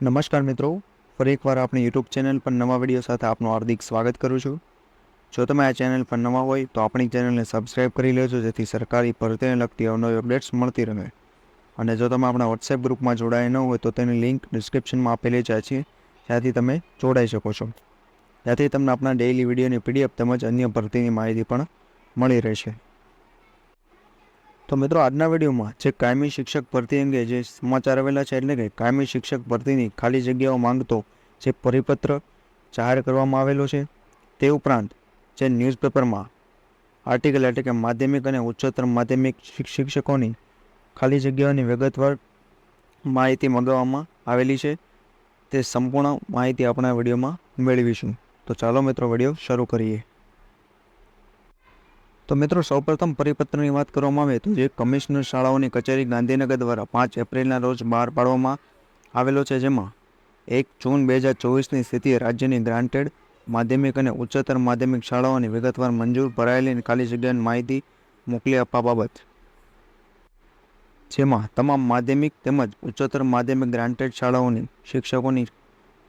નમસ્કાર મિત્રો. ફરી એકવાર આપણી યુટ્યુબ ચેનલ પર નવા વીડિયો સાથે આપનું હાર્દિક સ્વાગત કરું છું. જો તમે આ ચેનલ પર નવા હોય તો આપણી ચેનલને સબસ્ક્રાઈબ કરી લેજો, જેથી સરકારી ભરતીને લગતી અવનવી અપડેટ્સ મળતી રહે. અને જો તમે આપણા વોટ્સએપ ગ્રુપમાં જોડાયા ન હોય તો તેની લિંક ડિસ્ક્રિપ્શનમાં આપેલી જ છે. જ્યાંથી તમે જોડાઈ શકો છો. ત્યાંથી તમને આપણા ડેઇલી વિડીયોની પીડીએફ તેમજ અન્ય ભરતીની માહિતી પણ મળી રહેશે. તો મિત્રો, આજના વિડીયોમાં જે કાયમી શિક્ષક ભરતી અંગે જે સમાચાર આવેલા છે એટલે કે કાયમી શિક્ષક ભરતીની ખાલી જગ્યાઓ માંગતો જે પરિપત્ર જાહેર કરવામાં આવેલો છે, તે ઉપરાંત જે ન્યૂઝપેપરમાં આર્ટિકલ એટલે કે માધ્યમિક અને ઉચ્ચતર માધ્યમિક શિક્ષકોની ખાલી જગ્યાઓની વિગતવાર માહિતી મંગાવવામાં આવેલી છે, તે સંપૂર્ણ માહિતી આપણા વિડીયોમાં મેળવીશું. તો ચાલો મિત્રો, વીડિયો શરૂ કરીએ. તો મિત્રો, સૌપ્રથમ પરિપત્રની વાત કરવામાં આવે તો જે કમિશનર શાળાઓની કચેરી ગાંધીનગર દ્વારા પાંચ એપ્રિલના રોજ બહાર પાડવામાં આવેલો છે, જેમાં એક જૂન બે હજાર ચોવીસની સ્થિતિએ રાજ્યની ગ્રાન્ટેડ માધ્યમિક અને ઉચ્ચતર માધ્યમિક શાળાઓની વિગતવાર મંજૂર ભરાયેલી ખાલી જગ્યાની માહિતી મોકલી આપવા બાબત. જેમાં તમામ માધ્યમિક તેમજ ઉચ્ચતર માધ્યમિક ગ્રાન્ટેડ શાળાઓની શિક્ષકોની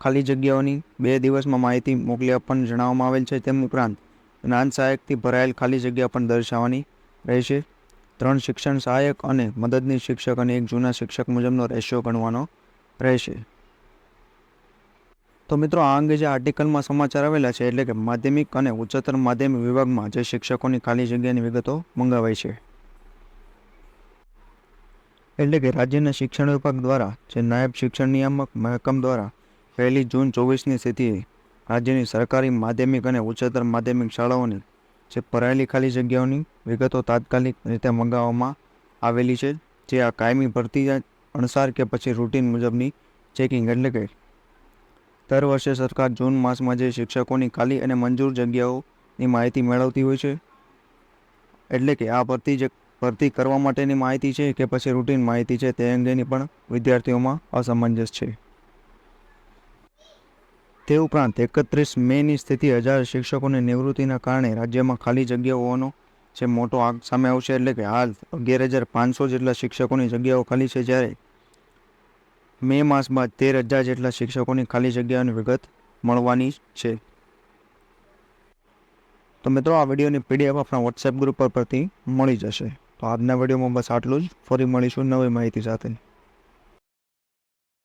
ખાલી જગ્યાઓની બે દિવસમાં માહિતી મોકલી આપવાનું જણાવવામાં આવેલ છે, તેમ ઉપરાંત જ્ઞાન સહાયકથી ભરાયેલ ખાલી જગ્યા પણ દર્શાવવાની રહેશે. ત્રણ શિક્ષણ સહાયક અને મદદની શિક્ષક અને એક જૂના શિક્ષક મુજબનો રેશિયો ગણવાનો રહેશે. તો મિત્રો, આ અંગે જે આર્ટિકલમાં સમાચાર આવેલા છે, એટલે કે માધ્યમિક અને ઉચ્ચતર માધ્યમિક વિભાગમાં જે શિક્ષકોની ખાલી જગ્યાની વિગતો મંગાવાઈ છે. એટલે કે રાજ્યના શિક્ષણ વિભાગ દ્વારા જે નાયબ શિક્ષણ નિયામક મહેકમ દ્વારા પહેલી જૂન ચોવીસની સ્થિતિએ રાજ્યની સરકારી માધ્યમિક અને ઉચ્ચતર માધ્યમિક શાળાઓની જે ભરાયેલી ખાલી જગ્યાઓની વિગતો તાત્કાલિક રીતે મંગાવવામાં આવેલી છે, જે આ કાયમી ભરતી અણસાર કે પછી રૂટીન મુજબની ચેકિંગ એટલે કે દર વર્ષે સરકાર જૂન માસમાં જે શિક્ષકોની ખાલી અને મંજૂર જગ્યાઓની માહિતી મેળવતી હોય છે, એટલે કે આ ભરતી જે, ભરતી કરવા માટેની માહિતી છે કે પછી રૂટીન માહિતી છે તે અંગેની પણ વિદ્યાર્થીઓમાં અસમંજસ છે. તે ઉપરાંત એકત્રીસ મેની સ્થિતિ હજાર શિક્ષકોની નિવૃત્તિના કારણે રાજ્યમાં ખાલી જગ્યાઓનો જે મોટો આગ સામે આવશે એટલે કે હાલ અગિયાર હજાર પાંચસો જેટલા શિક્ષકોની જગ્યાઓ ખાલી છે જ્યારે મે માસ બાદ તેર હજાર જેટલા શિક્ષકોની ખાલી જગ્યાઓની વિગત મળવાની છે. તો મિત્રો, આ વિડીયોની પીડીએફ આપણા વોટ્સએપ ગ્રુપ પર પરથી મળી જશે. તો આજના વિડીયોમાં બસ આટલું જ. ફરી મળીશું નવી માહિતી સાથે.